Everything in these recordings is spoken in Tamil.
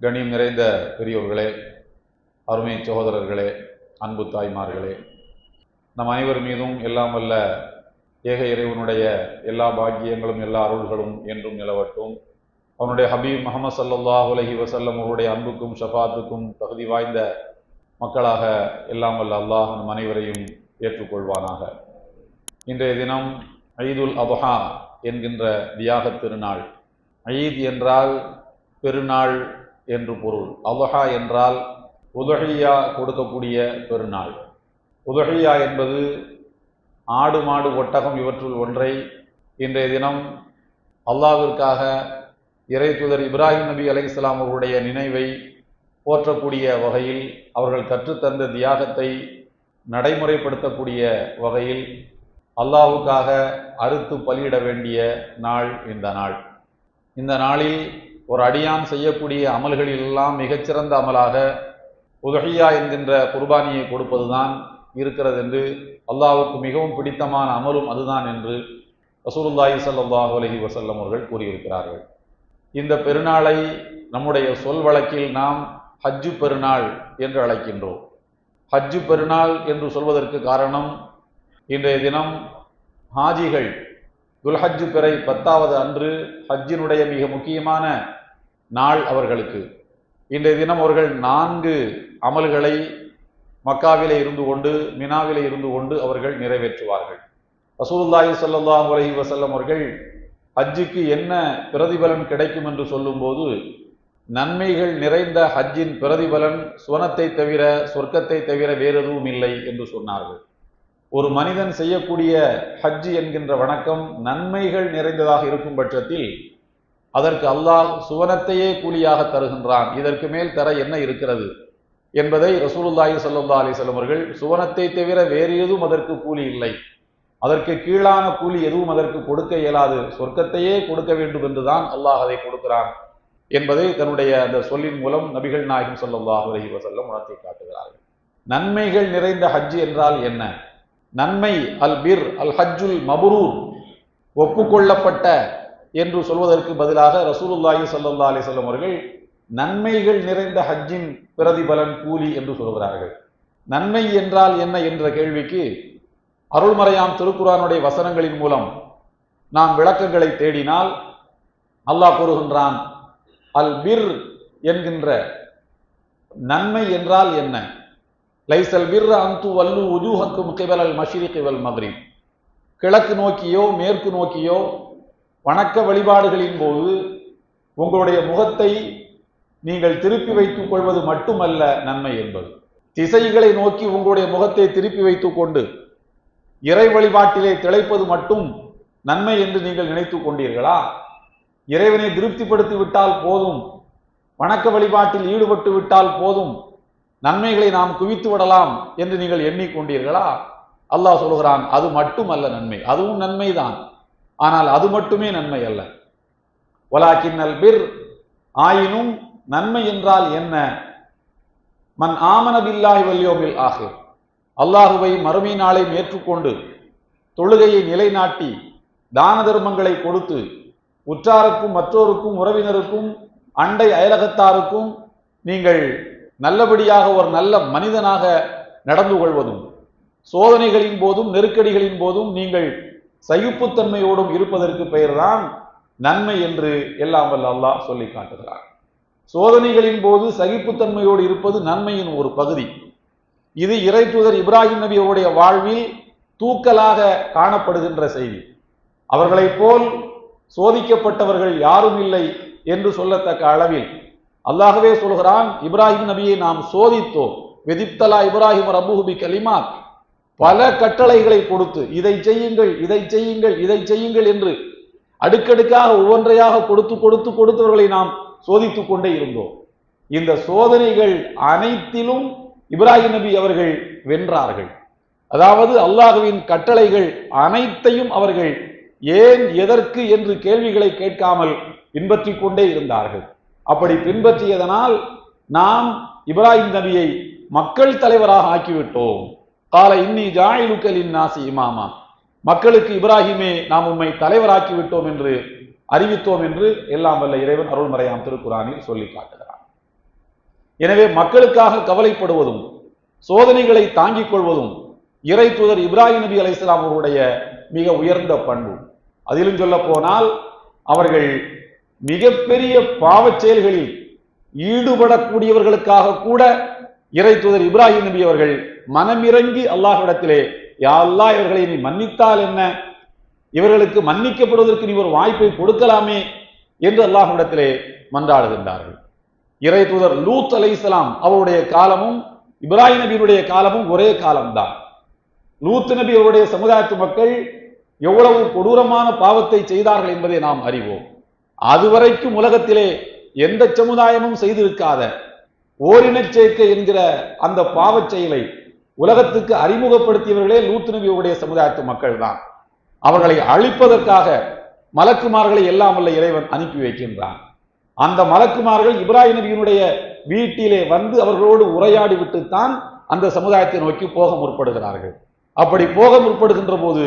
கணியம் நிறைந்த பெரியோர்களே அருமை சகோதரர்களே அன்பு தாய்மார்களே நம் அனைவர் மீதும் எல்லாம் வல்ல ஏக இறைவனுடைய எல்லா பாக்கியங்களும் எல்லா அருள்களும் என்றும் நிலவட்டும். அவனுடைய ஹபீப் முகமது சல்லல்லாஹு உலகி வசல்லம் அவருடைய அன்புக்கும் ஷஃபாத்துக்கும் தகுதி வாய்ந்த மக்களாக எல்லாம் வல்ல அல்லாஹ் நம் அனைவரையும் ஏற்றுக்கொள்வானாக. இன்றைய தினம் ஐதுல் அபஹா என்கின்ற தியாக திருநாள். ஐத் என்றால் பெருநாள் என்று பொருள். அபஹா என்றால் உதகையா கொடுக்கக்கூடிய பெருநாள். உதகையா என்பது ஆடு மாடு ஒட்டகம் இவற்றுள் ஒன்றை இன்றைய தினம் அல்லாவிற்காக இறை தூதர் இப்ராஹிம் நபி அலைஹிஸ்ஸலாம் அவர்களுடைய நினைவை போற்றக்கூடிய வகையில் அவர்கள் கற்றுத்தந்த தியாகத்தை நடைமுறைப்படுத்தக்கூடிய வகையில் அல்லாவுக்காக அறுத்து பலியிட வேண்டிய நாள் இந்த நாள். இந்த நாளில் ஒரு அடியான் செய்யக்கூடிய அமல்களில் எல்லாம் மிகச்சிறந்த அமலாக உதஹியா என்கின்ற குர்பானியை கொடுப்பதுதான் இருக்கிறது என்று அல்லாஹுக்கு மிகவும் பிடித்தமான அமலும் அதுதான் என்று ரசூலுல்லாஹி ஸல்லல்லாஹு அலஹி வசல்லம் அவர்கள் கூறியிருக்கிறார்கள். இந்த பெருநாளை நம்முடைய சொல் வழக்கில் நாம் ஹஜ்ஜு பெருநாள் என்று அழைக்கின்றோம். ஹஜ்ஜு பெருநாள் என்று சொல்வதற்கு காரணம் இன்றைய தினம் ஹாஜிகள் துல்ஹஜ்ஜு பிறை பத்தாவது அன்று ஹஜ்ஜினுடைய மிக முக்கியமான நாள் அவர்களுக்கு. இன்றைய தினம் அவர்கள் நான்கு அமல்களை மக்காவிலே இருந்து கொண்டு மினாவிலே இருந்து கொண்டு அவர்கள் நிறைவேற்றுவார்கள். ரசூலுல்லாஹி ஸல்லல்லாஹு உலகி வசல்லம் அவர்கள் ஹஜ்ஜுக்கு என்ன பிரதிபலன் கிடைக்கும் என்று சொல்லும்போது நன்மைகள் நிறைந்த ஹஜ்ஜின் பிரதிபலன் சுவனத்தை தவிர சொர்க்கத்தை தவிர வேறு எதுவும் இல்லை என்று சொன்னார்கள். ஒரு மனிதன் செய்யக்கூடிய ஹஜ்ஜி என்கின்ற வணக்கம் நன்மைகள் நிறைந்ததாக இருக்கும் பட்சத்தில் அதற்கு அல்லாஹ் சுவனத்தையே கூலியாக தருகின்றான். இதற்கு மேல் தர என்ன இருக்கிறது? என்பதை ரசூலுல்லாஹி சல்லா அலிசல்லம் அவர்கள் சுவனத்தை தவிர வேறு எதுவும் அதற்கு கூலி இல்லை. அதற்கு கீழான கூலி எதுவும் அதற்கு கொடுக்க இயலாது. சொர்க்கத்தையே கொடுக்க வேண்டும் என்றுதான் அல்லாஹ் அதை கொடுக்கிறான் என்பதை தன்னுடைய அந்த சொல்லின் மூலம் நபிகள் நாயகம் ஸல்லல்லாஹு அலஹி வசல்லம் உணர்த்தி காட்டுகிறார்கள். நன்மைகள் நிறைந்த ஹஜ் என்றால் என்ன? நன்மை அல் பிர் அல் ஹஜ்ஜுல் மபுரூர் ஒப்புக்கொள்ளப்பட்ட என்று சொல்வதற்கு பதிலாக ரசூலுல்லாஹி சல்லா அலிசல்லம் அவர்கள் நன்மைகள் நிறைந்த ஹஜ்ஜின் பிரதிபலன் கூலி என்று சொல்கிறார்கள் நன்மை என்றால் என்ன என்ற கேள்விக்கு அருள்மறையாம் திருக்குறானுடைய வசனங்களின் மூலம் நாம் விளக்கங்களை தேடினால் அல்லாஹ் கூறுகின்றான் அல் பிர் என்கின்ற நன்மை என்றால் என்ன? லைசல் பிர் அந்து வல்லு உஜூஹக்கும் கிபல் அல் மஷிரி கிவல் மக்ரிப். கிழக்கு நோக்கியோ மேற்கு நோக்கியோ வணக்க வழிபாடுகளின் போது உங்களுடைய முகத்தை நீங்கள் திருப்பி வைத்துக் கொள்வது மட்டுமல்ல நன்மை என்பது. திசைகளை நோக்கி உங்களுடைய முகத்தை திருப்பி வைத்துக் கொண்டு இறை வழிபாட்டிலே திளைப்பது மட்டும் நன்மை என்று நீங்கள் நினைத்துக் கொண்டீர்களா? இறைவனை திருப்திப்படுத்தி விட்டால் போதும். வணக்க வழிபாட்டில் ஈடுபட்டு விட்டால் போதும். நன்மைகளை நாம் குவித்து விடலாம் என்று நீங்கள் எண்ணிக்கொண்டீர்களா? அல்லாஹ் சொல்கிறான் அது மட்டுமல்ல நன்மை. அதுவும் நன்மைதான். ஆனால் அது மட்டுமே நன்மை அல்ல. ஒலாக்கின்னல் பிர் ஆயினும் நன்மை என்றால் என்ன? மன் ஆமனபில்லாய் வல்யோமில் ஆகு அல்லாஹுவை மறுமை நாளை ஏற்றுக்கொண்டு தொழுகையை நிலைநாட்டி தான தர்மங்களை கொடுத்து உற்றாருக்கும் மற்றோருக்கும் உறவினருக்கும் அண்டை அயலகத்தாருக்கும் நீங்கள் நல்லபடியாக ஒரு நல்ல மனிதனாக நடந்து கொள்வதும் சோதனைகளின் போதும் நெருக்கடிகளின் போதும் நீங்கள் சகிப்புத்தன்மையோடும் இருப்பதற்கு பெயர்தான் நன்மை என்று எல்லாம் வல்ல அல்லாஹ் சொல்லி காட்டுகிறார் சோதனைகளின் போது சகிப்புத்தன்மையோடு இருப்பது நன்மையின் ஒரு பகுதி. இது இறை தூதர் இப்ராஹிம் நபி அவருடைய வாழ்வில் தூக்கலாக காணப்படுகின்ற செய்தி. அவர்களைப் போல் சோதிக்கப்பட்டவர்கள் யாரும் இல்லை என்று சொல்லத்தக்க அளவில் அல்லாகவே சொல்கிறான் இப்ராஹிம் நபியை நாம் சோதித்தோம். வெதிப்தலா இப்ராஹிம் ரபுஹுபி கலிமா பல கட்டளைகளை கொடுத்து இதை செய்யுங்கள் இதை செய்யுங்கள் இதை செய்யுங்கள் என்று அடுக்கடுக்காக ஒவ்வொன்றையாக கொடுத்து கொடுத்து கொடுத்தவர்களை நாம் சோதித்துக் கொண்டே இருந்தோம். இந்த சோதனைகள் அனைத்திலும் இப்ராஹிம் நபி அவர்கள் வென்றார்கள். அதாவது அல்லாஹுவின் கட்டளைகள் அனைத்தையும் அவர்கள் ஏன் எதற்கு என்று கேள்விகளை கேட்காமல் பின்பற்றிக் கொண்டே இருந்தார்கள். அப்படி பின்பற்றியதனால் நாம் இப்ராஹிம் நபியை மக்கள் தலைவராக ஆக்கிவிட்டோம். கால இன்னி ஜாயிலுக்கலின் நாசி இமாமா. மக்களுக்கு இப்ராஹிமே நாம் உம்மை தலைவராக்கி விட்டோம் என்று அறிவித்தோம் என்று எல்லாம் வல்ல இறைவன் அருள்மறையாம் திருக்குறானில் சொல்லி காட்டுகிறான். எனவே மக்களுக்காக கவலைப்படுவதும் சோதனைகளை தாங்கிக் கொள்வதும் இறை தூதர் இப்ராஹிம் நபி அலைஹிஸ்ஸலாம் அவர்களுடைய மிக உயர்ந்த பண்பு. அதிலும் சொல்ல போனால் அவர்கள் மிகப்பெரிய பாவச் செயல்களில் ஈடுபடக்கூடியவர்களுக்காக கூட இறை தூதர் இப்ராஹிம் நபி அவர்கள் மனமிறங்கி அல்லாஹிடத்திலே யா இவர்களை நீ மன்னித்தால் என்ன? இவர்களுக்கு மன்னிக்கப்படுவதற்கு நீ ஒரு வாய்ப்பை கொடுக்கலாமே? என்று அல்லாஹிடத்திலே மன்றாடுகின்றார்கள். இறை தூதர் லூத் அலைஹிஸ்ஸலாம் அவருடைய காலமும் இப்ராஹிம் நபியுடைய காலமும் ஒரே காலம்தான். லூத் நபி அவருடைய சமுதாயத்து மக்கள் எவ்வளவு கொடூரமான பாவத்தை செய்தார்கள் என்பதை நாம் அறிவோம். அதுவரைக்கும் உலகத்திலே எந்த சமுதாயமும் செய்திருக்காத ஓரினச் சேர்க்கை என்கிற அந்த பாவச் செயலை உலகத்துக்கு அறிமுகப்படுத்தியவர்களே லூத்து நபியுடைய சமுதாயத்து மக்கள் தான் அவர்களை அழிப்பதற்காக மலக்குமார்களை எல்லாம் உள்ள இறைவன் அனுப்பி வைக்கின்றான். அந்த மலக்குமார்கள் இப்ராஹிம் நபியினுடைய வீட்டிலே வந்து அவர்களோடு உரையாடி விட்டுத்தான் அந்த சமுதாயத்தை நோக்கி போக முற்படுகிறார்கள். அப்படி போக முற்படுகின்ற போது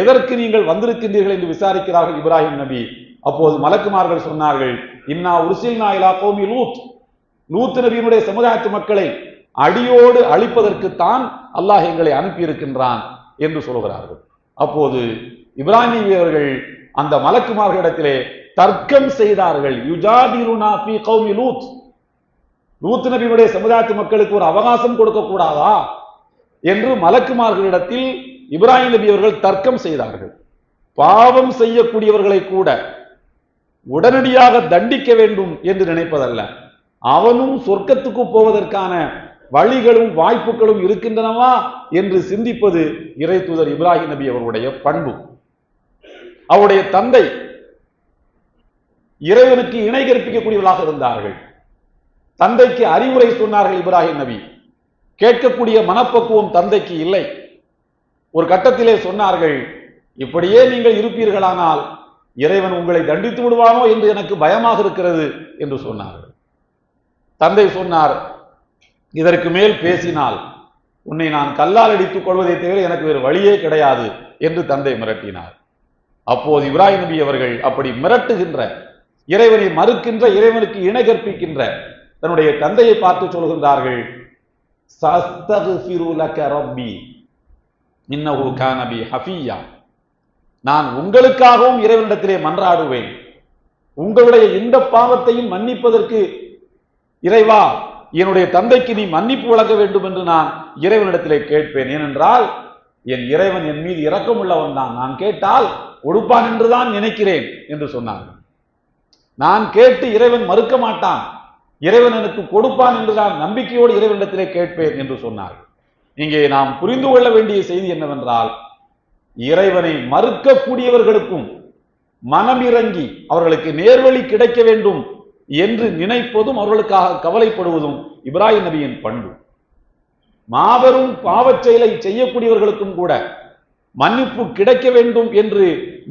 எதற்கு நீங்கள் வந்திருக்கின்றீர்கள் என்று விசாரிக்கிறார்கள் இப்ராஹிம் நபி? அப்போது மலக்குமார்கள் சொன்னார்கள் இன்னா உருசில் நாயிலா கோமி லூத். லூத் நபியினுடைய சமுதாயத்து மக்களை அடியோடு அழிப்பதற்குத்தான் அல்லாஹ் எங்களை அனுப்பியிருக்கின்றான் என்று சொல்கிறார்கள். அப்போது இப்ராஹிம் அவர்கள் அந்த மலக்குமார்களிடத்திலே தர்க்கம் செய்தார்கள். யுஜாதிருனா பி கௌமி லூத். லூத் நபியினுடைய சமுதாயத்து மக்களுக்கு ஒரு அவகாசம் கொடுக்க கூடாதா என்று மலக்குமார்களிடத்தில் இப்ராஹிம் நபி அவர்கள் தர்க்கம் செய்தார்கள். பாவம் செய்யக்கூடியவர்களை கூட உடனடியாக தண்டிக்க வேண்டும் என்று நினைப்பதல்ல. அவனும் சொர்க்கத்துக்கு போவதற்கான வழிகளும் வாய்ப்புகளும் இருக்கின்றனவா என்று சிந்திப்பது இறை தூதர் இப்ராஹிம் நபி அவருடைய பண்பு. அவருடைய தந்தை இறைவனுக்கு இணை கற்பிக்கக்கூடியவர்களாக இருந்தார்கள். தந்தைக்கு அறிவுரை சொன்னார்கள் இப்ராஹிம் நபி. கேட்கக்கூடிய மனப்பக்குவம் தந்தைக்கு இல்லை. ஒரு கட்டத்திலே சொன்னார்கள் இப்படியே நீங்கள் இருப்பீர்களானால் இறைவன் உங்களை தண்டித்து விடுவானோ என்று எனக்கு பயமாக இருக்கிறது என்று சொன்னார்கள். தந்தை சொன்னார் இதற்கு மேல் பேசினால் உன்னை நான் கல்லால் அடித்துக் கொள்வதை தவிர எனக்கு வேறு வழியே கிடையாது என்று தந்தை மிரட்டினார். அப்போது இப்ராஹிம் நபி அவர்கள் அப்படி மிரட்டுகின்ற இறைவனை மறுக்கின்ற இறைவனுக்கு இணை கற்பிக்கின்ற தன்னுடைய தந்தையை பார்த்து சொல்கின்றார்கள் "சஸ்தக்ஃபிரு லக ரப்பி இன்னஹு கான பி நான் உங்களுக்காகவும் இறைவனிடத்திலே மன்றாடுவேன். உங்களுடைய இந்த பாவத்தையும் மன்னிப்பதற்கு இறைவா என்னுடைய தந்தைக்கு நீ மன்னிப்பு வழங்க வேண்டும் என்று நான் இறைவனிடத்திலே கேட்பேன். ஏனென்றால் என் இறைவன் என் மீது இரக்கம் உள்ளவன் தான். நான் கேட்டால் கொடுப்பான் என்றுதான் நினைக்கிறேன் என்று சொன்னார்கள். நான் கேட்டு இறைவன் மறுக்க மாட்டான். இறைவன் எனக்கு கொடுப்பான் என்று நான் நம்பிக்கையோடு இறைவனிடத்திலே கேட்பேன் என்று சொன்னார்கள். இங்கே நாம் புரிந்து கொள்ள வேண்டிய செய்தி என்னவென்றால் இறைவனை மறுக்கக்கூடியவர்களுக்கும் மனம் இறங்கி அவர்களுக்கு நேர்வழி கிடைக்க வேண்டும் என்று நினைப்பதும் அவர்களுக்காக கவலைப்படுவதும் இப்ராஹிம் நபியின் பண்பு. மாபெரும் பாவச் செயலை செய்யக்கூடியவர்களுக்கும் கூட மன்னிப்பு கிடைக்க வேண்டும் என்று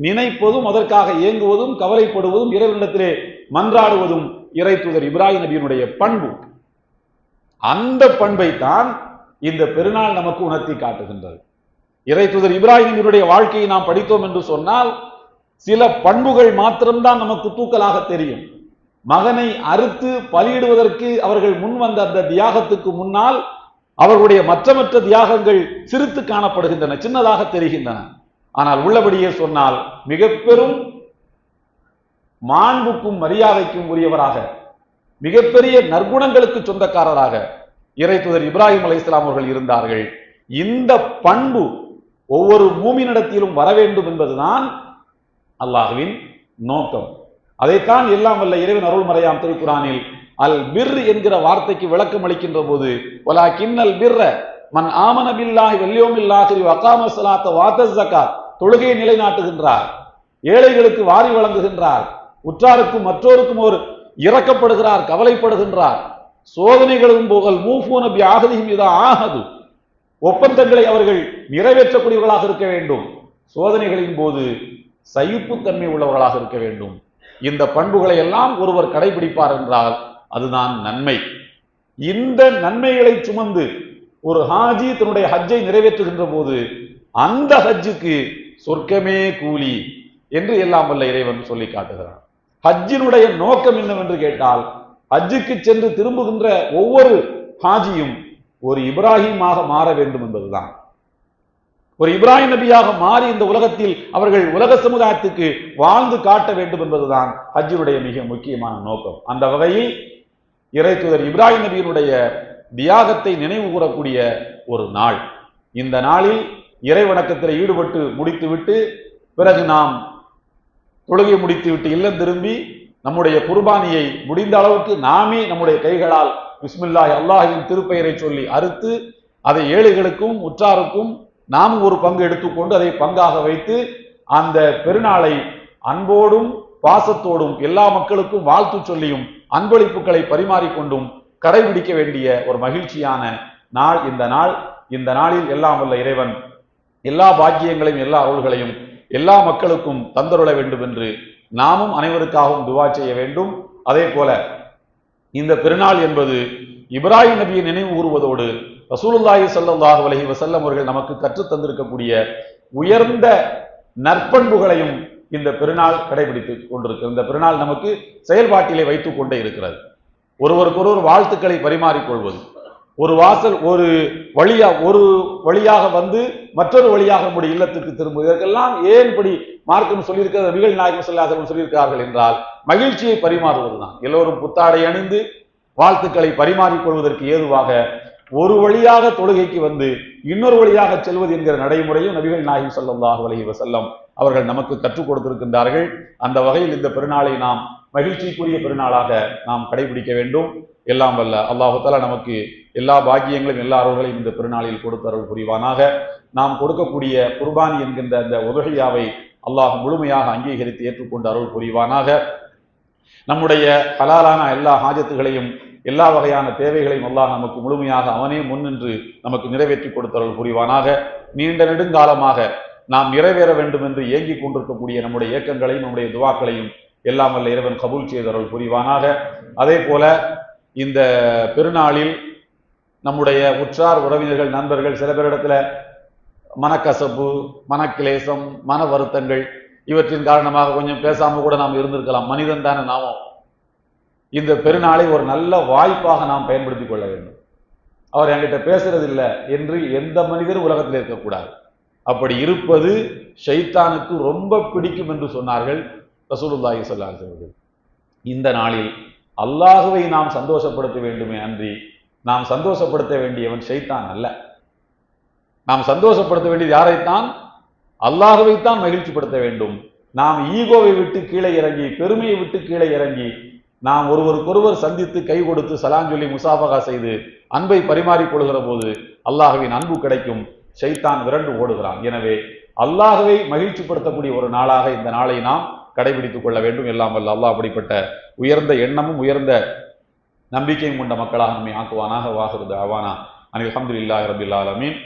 நினைப்பதும் அதற்காக இயங்குவதும் கவலைப்படுவதும் இறைவனிடத்திலே மன்றாடுவதும் இறை தூதர் இப்ராஹிம் நபியினுடைய பண்பு. அந்த பண்பை தான் இந்த பெருநாள் நமக்கு உணர்த்தி காட்டுகின்றது. இறை தூதர் இப்ராஹிமினுடைய வாழ்க்கையை நாம் படித்தோம் என்று சொன்னால் சில பண்புகள் மாத்திரம்தான் நமக்கு தூக்கலாக தெரியும். மகனை அறுத்து பலியிடுவதற்கு அவர்கள் முன் வந்த அந்த தியாகத்துக்கு முன்னால் அவர்களுடைய மற்றமற்ற தியாகங்கள் சிரித்து காணப்படுகின்றன சின்னதாக தெரிகின்றன. ஆனால் உள்ளபடியே சொன்னால் மிக பெரும் மாண்புக்கும் மரியாதைக்கும் உரியவராக மிகப்பெரிய நற்குணங்களுக்கு சொந்தக்காரராக இறை தூதர் இப்ராஹிம் அலைஹிஸ்ஸலாம் அவர்கள் இருந்தார்கள். இந்த பண்பு ஒவ்வொரு மூமினிடத்திலும் வர வேண்டும் என்பதுதான் அல்லாஹ்வின் நோக்கம். அதைத்தான் எல்லாம் வல்ல இறைவன் அருள்மறையாம் திருக்குறானில் அல் பிர் என்கிற வார்த்தைக்கு விளக்கம் அளிக்கின்ற போது ஒலா கிண்ணல் பிர்ர மன் ஆமன பில்லாஹி வல்யோமில் வக்காம சலாத்த வாத்த வாத தொழுகையை நிலைநாட்டுகின்றார் ஏழைகளுக்கு வாரி வழங்குகின்றார் உற்றாருக்கும் மற்றோருக்கும் ஒரு இறக்கப்படுகிறார் கவலைப்படுகின்றார். சோதனைகளும் போகல் மூஃபூன பி ஆகதியும் இதா ஆகது ஒப்பந்தங்களை அவர்கள் நிறைவேற்றக்கூடியவர்களாக இருக்க வேண்டும். சோதனைகளின் போது சகிப்புத்தன்மை உள்ளவர்களாக இருக்க வேண்டும். இந்த பண்புகளை எல்லாம் ஒருவர் கடைபிடிப்பார் என்றால் அதுதான் நன்மை. இந்த நன்மைகளை சுமந்து ஒரு ஹாஜி தன்னுடைய ஹஜ்ஜை நிறைவேற்றுகின்ற போது அந்த ஹஜ்ஜுக்கு சொர்க்கமே கூலி என்று எல்லாம் வல்ல இறைவன் சொல்லி காட்டுகிறான். ஹஜ்ஜினுடைய நோக்கம் என்னவென்று கேட்டால் ஹஜ்ஜுக்கு சென்று திரும்புகின்ற ஒவ்வொரு ஹாஜியும் ஒரு இப்ராஹிமாக மாற வேண்டும் என்பதுதான். ஒரு இப்ராஹிம் நபியாக மாறி இந்த உலகத்தில் அவர்கள் உலக சமுதாயத்துக்கு வாழ்ந்து காட்ட வேண்டும் என்பதுதான் ஹஜ்ஜினுடைய மிக முக்கியமான நோக்கம். அந்த வகையில் இறை இப்ராஹிம் நபியினுடைய தியாகத்தை நினைவு கூறக்கூடிய ஒரு நாள். இந்த நாளில் இறை வணக்கத்தில் ஈடுபட்டு முடித்துவிட்டு பிறகு நாம் தொழுகை முடித்துவிட்டு இல்லம் திரும்பி நம்முடைய குர்பானியை முடிந்த அளவுக்கு நாமே நம்முடைய கைகளால் பிஸ்மில்லாய் அல்லாஹின் திருப்பெயரை சொல்லி அறுத்து அதை ஏழைகளுக்கும் உற்றாருக்கும் நாமும் ஒரு பங்கு எடுத்துக்கொண்டு அதை பங்காக வைத்து அந்த பெருநாளை அன்போடும் பாசத்தோடும் எல்லா மக்களுக்கும் வாழ்த்து சொல்லியும் அன்பளிப்புகளை பரிமாறிக்கொண்டும் கடைபிடிக்க வேண்டிய ஒரு மகிழ்ச்சியான நாள் இந்த நாள். இந்த நாளில் எல்லாம் உள்ள இறைவன் எல்லா பாக்கியங்களையும் எல்லா அருள்களையும் எல்லா மக்களுக்கும் தந்தருள வேண்டும் என்று நாமும் அனைவருக்காகவும் துவா செய்ய வேண்டும். அதே போல இந்த பெருநாள் என்பது இப்ராஹிம் நபியை நினைவு கூறுவதோடு ரசூலுல்லாஹி ஸல்லல்லாஹு அலஹி வசல்லம் அவர்கள் நமக்கு கற்றுத் தந்திருக்கக்கூடிய உயர்ந்த நற்பண்புகளையும் இந்த பெருநாள் கடைபிடித்து கொண்டிருக்கிறது. இந்த பெருநாள் நமக்கு செயல்பாட்டிலே வைத்துக் கொண்டே இருக்கிறது. ஒருவருக்கொருவர் வாழ்த்துக்களை பரிமாறிக்கொள்வது. ஒரு வாசல் ஒரு வழியா ஒரு வழியாக வந்து மற்றொரு வழியாக நம்முடைய இல்லத்துக்கு திரும்புவது. இதற்கெல்லாம் ஏன் இப்படி மார்க்கம் சொல்லியிருக்கிறது? மிகழ் நாயகம் சொல்லாதவர்கள் சொல்லியிருக்கிறார்கள் என்றால் மகிழ்ச்சியை பரிமாறுவது தான் எல்லோரும் புத்தாடை அணிந்து வாழ்த்துக்களை பரிமாறிக்கொள்வதற்கு ஏதுவாக ஒரு வழியாக தொழுகைக்கு வந்து இன்னொரு வழியாக செல்வது என்கிற நடைமுறையும் நபிகள் நாயகம் ஸல்லல்லாஹு அலஹி வசல்லம் அவர்கள் நமக்கு கற்றுக் கொடுத்திருக்கின்றார்கள். அந்த வகையில் இந்த பெருநாளை நாம் மகிழ்ச்சிக்குரிய பெருநாளாக நாம் கடைபிடிக்க வேண்டும். எல்லாம் வல்ல அல்லாஹால நமக்கு எல்லா பாக்கியங்களும் எல்லா அருள்களையும் இந்த பெருநாளில் கொடுத்தருள் புரிவானாக. நாம் கொடுக்கக்கூடிய குர்பானி என்கின்ற அந்த உதகையாவை அல்லாஹ் முழுமையாக அங்கீகரித்து ஏற்றுக்கொண்டு அருள் புரிவானாக. நம்முடைய ஹலாலான எல்லா ஹாஜத்துகளையும் எல்லா வகையான தேவைகளையும் அல்லாஹ் நமக்கு முழுமையாக அவனே முன்னின்று நமக்கு நிறைவேற்றி கொடுத்தவர்கள் புரிவானாக. நீண்ட நெடுங்காலமாக நாம் நிறைவேற வேண்டும் என்று ஏங்கிக் கொண்டிருக்கக்கூடிய நம்முடைய இயக்கங்களையும் நம்முடைய துவாக்களையும் எல்லாம் வல்ல இறைவன் கபூல் செய்தவர்கள் புரிவானாக. அதே போல இந்த பெருநாளில் நம்முடைய உற்றார் உறவினர்கள் நண்பர்கள் சில பேரிடத்துல மனக்கசப்பு மனக்கிலேசம் மன வருத்தங்கள் இவற்றின் காரணமாக கொஞ்சம் பேசாமல் கூட நாம் இருந்திருக்கலாம். மனிதன் தானே நாமும் இந்த பெருநாளை ஒரு நல்ல வாய்ப்பாக நாம் பயன்படுத்தி கொள்ள வேண்டும். அவர் என்கிட்ட பேசுறது இல்லை என்று எந்த மனிதரும் உலகத்தில் இருக்கக்கூடாது. அப்படி இருப்பது ஷைத்தானுக்கு ரொம்ப பிடிக்கும் என்று சொன்னார்கள் ரசூலுல்லாஹி ஸல்லல்லாஹு அவர்கள். இந்த நாளில் அல்லாஹுவை நாம் சந்தோஷப்படுத்த வேண்டுமே அன்றி நாம் சந்தோஷப்படுத்த வேண்டியவன் ஷைத்தான் அல்ல. நாம் சந்தோஷப்படுத்த வேண்டியது யாரைத்தான்? அல்லாஹுவைத்தான் மகிழ்ச்சிப்படுத்த வேண்டும். நாம் ஈகோவை விட்டு கீழே இறங்கி பெருமையை விட்டு கீழே இறங்கி நாம் ஒருவருக்கொருவர் சந்தித்து கை கொடுத்து சலான் முசாபகா செய்து அன்பை பரிமாறிக்கொள்கிற போது அல்லாஹுவின் அன்பு கிடைக்கும். ஷைத்தான் விரண்டு ஓடுகிறான். எனவே அல்லாஹுவை மகிழ்ச்சிப்படுத்தக்கூடிய ஒரு நாளாக இந்த நாளை நாம் கடைபிடித்துக் கொள்ள வேண்டும். எல்லாம் வல்ல அல்லாஹ் அப்படிப்பட்ட உயர்ந்த எண்ணமும் உயர்ந்த நம்பிக்கையும் கொண்ட மக்களாக நம்மை ஆக்குவானாக வாகுறது அவானா அனில் அஹமதுல்லாஹி ரபில் ஆலமீன்.